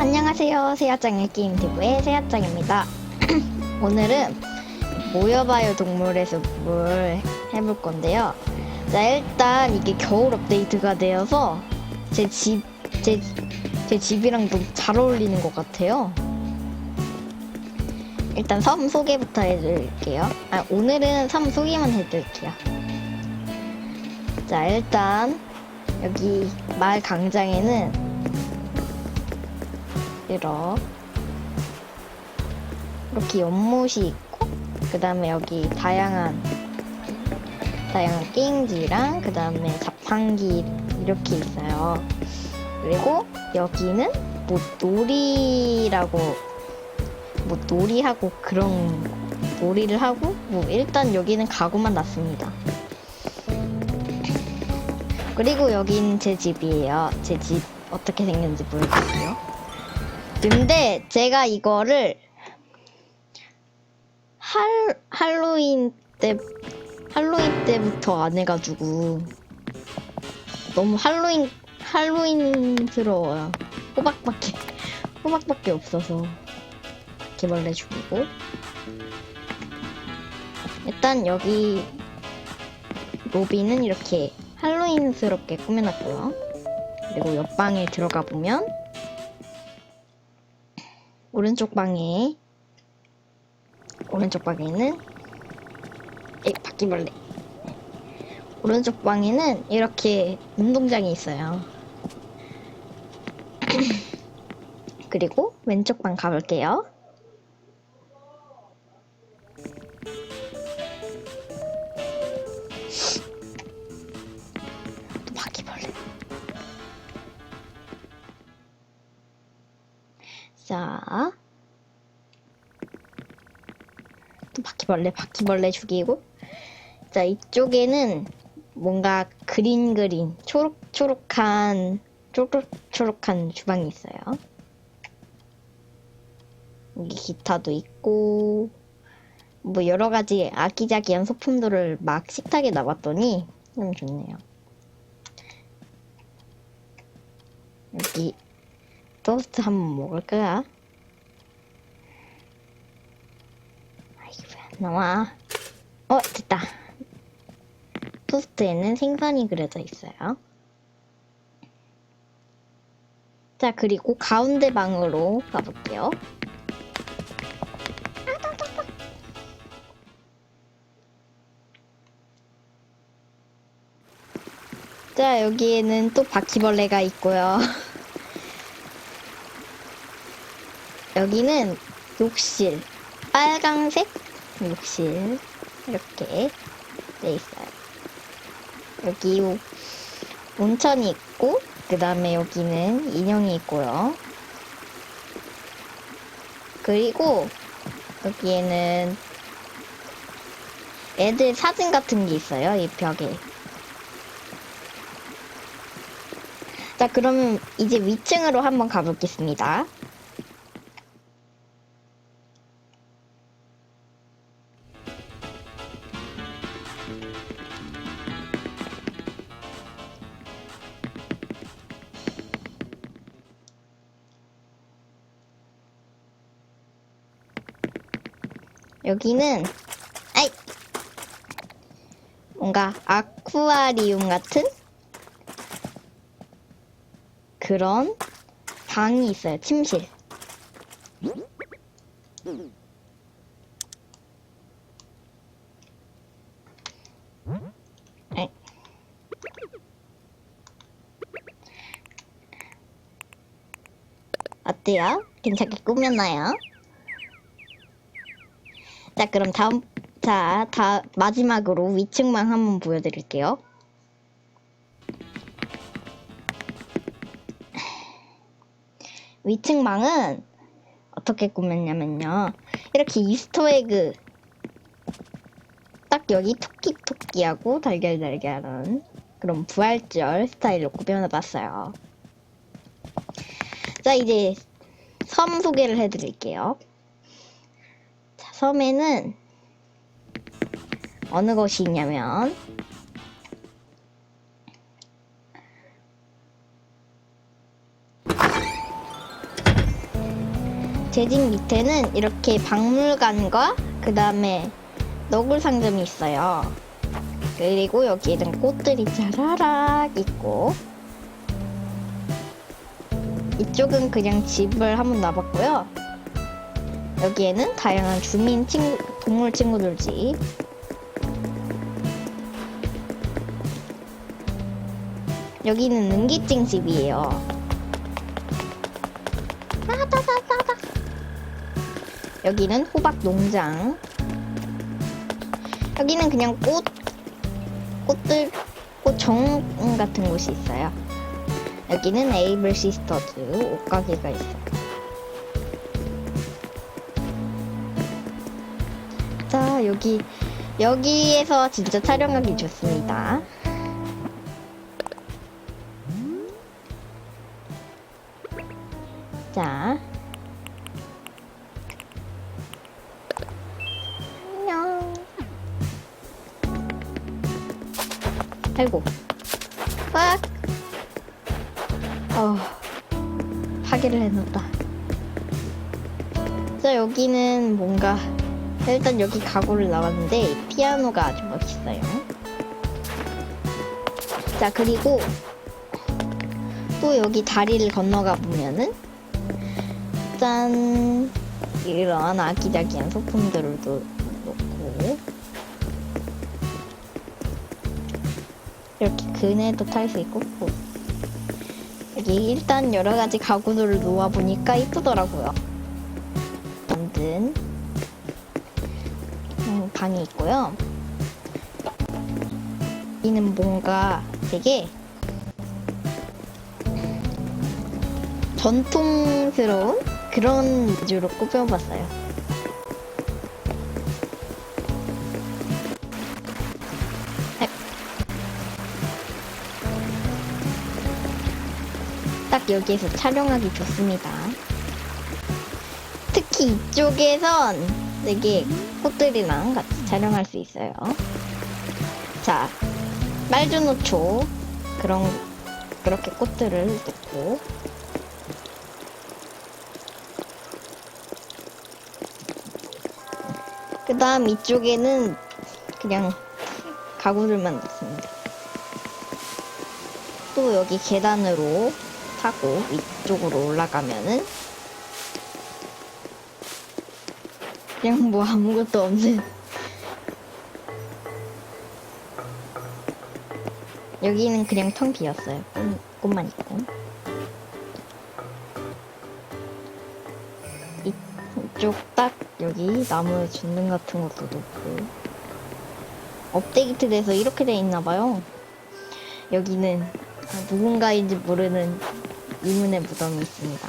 안녕하세요. 세아짱의 게임티브의 세아짱입니다. 오늘은 모여봐요 동물의 숲을 해볼 건데요. 자, 일단 이게 겨울 업데이트가 되어서 제 집, 제, 제 집이랑 너무 잘 어울리는 것 같아요. 일단 섬 소개부터 해드릴게요. 아, 오늘은 섬 소개만 해드릴게요. 자, 일단 여기 마을 광장에는 이렇게 이렇게 연못이 있고 그 다음에 여기 다양한 다양한 게임기랑 그 다음에 자판기 이렇게 있어요. 그리고 여기는 뭐 놀이라고 뭐 놀이하고 그런 놀이를 하고 뭐 일단 여기는 가구만 놨습니다. 그리고 여긴 제 집이에요. 제 집 어떻게 생겼는지 모르겠어요 근데 제가 이거를 할 할로윈 때 할로윈 때부터 안 해가지고 너무 할로윈 할로윈스러워요. 호박밖에 호박밖에 없어서 개벌레 죽이고 일단 여기 로비는 이렇게 할로윈스럽게 꾸며놨고요. 그리고 옆방에 들어가 보면 오른쪽 방에 오른쪽 방에는 에 바퀴벌레. 오른쪽 방에는 이렇게 운동장이 있어요. 그리고 왼쪽 방 가볼게요 바퀴벌레, 바퀴벌레 죽이고. 자, 이쪽에는 뭔가 그린 그린, 초록 초록한, 초록 초록한 주방이 있어요. 여기 기타도 있고, 뭐 여러 가지 아기자기한 소품들을 막 식탁에 놔봤더니 좀 좋네요. 여기 토스트 한번 먹을까? 아이고, 왜안 나와? 어, 됐다. 토스트에는 생선이 그려져 있어요. 자, 그리고 가운데 방으로 가볼게요. 자, 여기에는 또 바퀴벌레가 있고요. 여기는 욕실 빨강색 욕실 이렇게 돼 있어요. 여기 오- 온천이 있고 그 다음에 여기는 인형이 있고요. 그리고 여기에는 애들 사진 같은 게 있어요. 이 벽에. 자, 그러면 이제 위층으로 한번 가보겠습니다. 여기는 아이 뭔가 아쿠아리움 같은 그런 방이 있어요. 침실. 아이. 어때요? 괜찮게 꾸몄나요? 자, 그럼 다음, 자, 다, 마지막으로 위층만 한번 보여드릴게요. 위층방은 어떻게 꾸몄냐면요. 이렇게 이스터에그, 딱 여기 토끼토끼하고 달걀달걀한 그런 부활절 스타일로 꾸며놨어요. 자, 이제 섬 소개를 해드릴게요. 자, 섬에는 어느 곳이 있냐면 제집 밑에는 이렇게 박물관과 그 다음에 너굴 상점이 있어요. 그리고 여기에는 꽃들이 자라락 있고 이쪽은 그냥 집을 한번 놔봤고요. 여기에는 다양한 주민 친구, 동물 친구들 집. 여기는 능기증 집이에요. 여기는 호박 농장. 여기는 그냥 꽃, 꽃들, 꽃정 같은 곳이 있어요. 여기는 에이블 시스터즈 옷가게가 있어요. 자, 여기, 여기에서 진짜 촬영하기 좋습니다. 자. 아이고. 빡! 어, 파괴를 해놓다. 자, 여기는 뭔가, 일단 여기 가구를 나왔는데, 피아노가 아주 멋있어요. 자, 그리고, 또 여기 다리를 건너가 보면은, 짠! 이런 아기자기한 소품들을 또 놓고, 이렇게 그네도 탈 수 있고, 여기 일단 여러 가지 가구들을 놓아 보니까 이쁘더라고요. 만든 음, 방이 있고요. 이는 뭔가 되게 전통스러운 그런 위주로 꾸며봤어요. 딱 여기에서 촬영하기 좋습니다. 특히 이쪽에선 되게 꽃들이랑 같이 촬영할 수 있어요. 자, 빨주노초 그런 그렇게 꽃들을 놓고 그 다음 이쪽에는 그냥 가구들만 놓습니다. 또 여기 계단으로 타고 위쪽으로 올라가면은 그냥 뭐 아무것도 없는 여기는 그냥 텅 비었어요. 꽃, 꽃만 있고. 이, 이쪽 딱 여기 나무에 준등 같은 것도 놓고. 업데이트 돼서 이렇게 돼 있나봐요. 여기는 아, 누군가인지 모르는 이문의 무덤이 있습니다.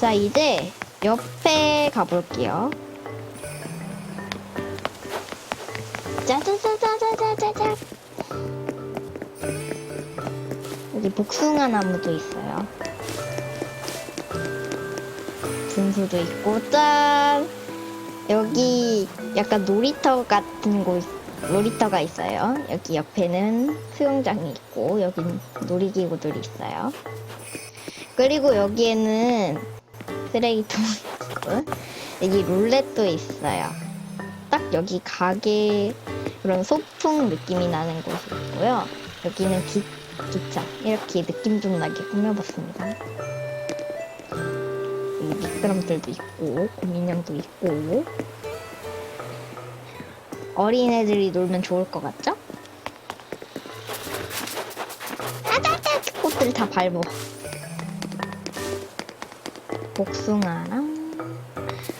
자, 이제 옆에 가볼게요. 짜자자자자자자자. 여기 복숭아 나무도 있어요. 분수도 있고, 짠! 여기 약간 놀이터 같은 곳, 놀이터가 있어요. 여기 옆에는 수영장이 있고, 여긴 놀이기구들이 있어요. 그리고 여기에는 쓰레기통이 있고, 여기 룰렛도 있어요. 딱 여기 가게, 그런 소풍 느낌이 나는 곳이 있고요. 여기는 기, 기차. 이렇게 느낌 좀 나게 꾸며봤습니다. 미끄럼틀도 있고 곰인형도 있고 어린애들이 놀면 좋을 것 같죠? 아자자 꽃들 다 밟어 복숭아랑.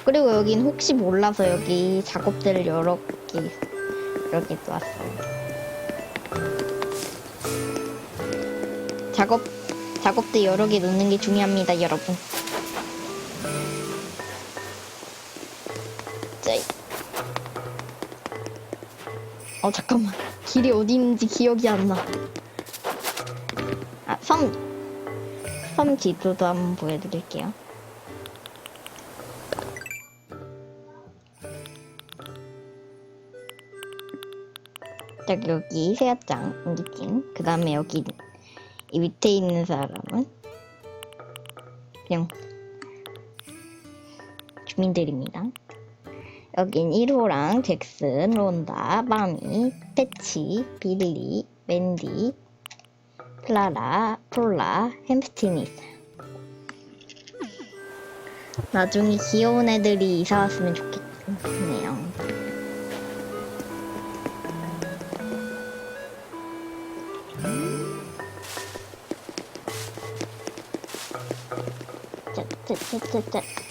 그리고 여긴 혹시 몰라서 여기 작업대를 여러 개 이렇게 놨어요. 작업 작업대 여러 개 놓는 게 중요합니다 여러분 어 잠깐만 길이 어디 있는지 기억이 안 나. 아 섬. 섬 지도도 한번 보여드릴게요. 딱 여기 새야짱 인기찡 그 다음에 여기 이 밑에 있는 사람은 그냥 주민들입니다. 여긴 1호랑 잭슨, 론다, 마미, 패치, 빌리, 맨디, 클라라, 폴라, 있어요. 나중에 귀여운 애들이 이사 왔으면 좋겠네요. 짜짜짜짜짜.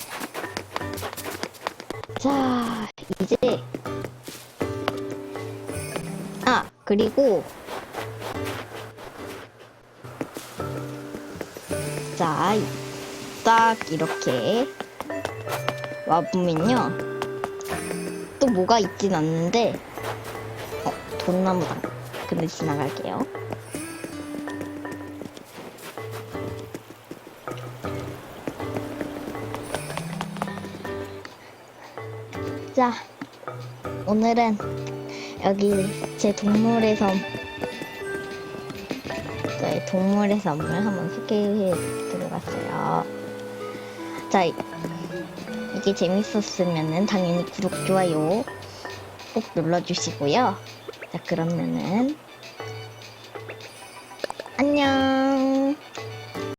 자, 이제 아 그리고 자, 딱 이렇게 와보면요. 또 뭐가 있진 않는데, 어, 돈나무다. 근데 지나갈게요. 자, 오늘은 여기 제 동물의 섬, 저희 동물의 섬을 한번 소개해 들어갔어요. 자, 이- 이게 재밌었으면은 당연히 구독, 좋아요 꼭 눌러주시고요. 자, 그러면은 안녕.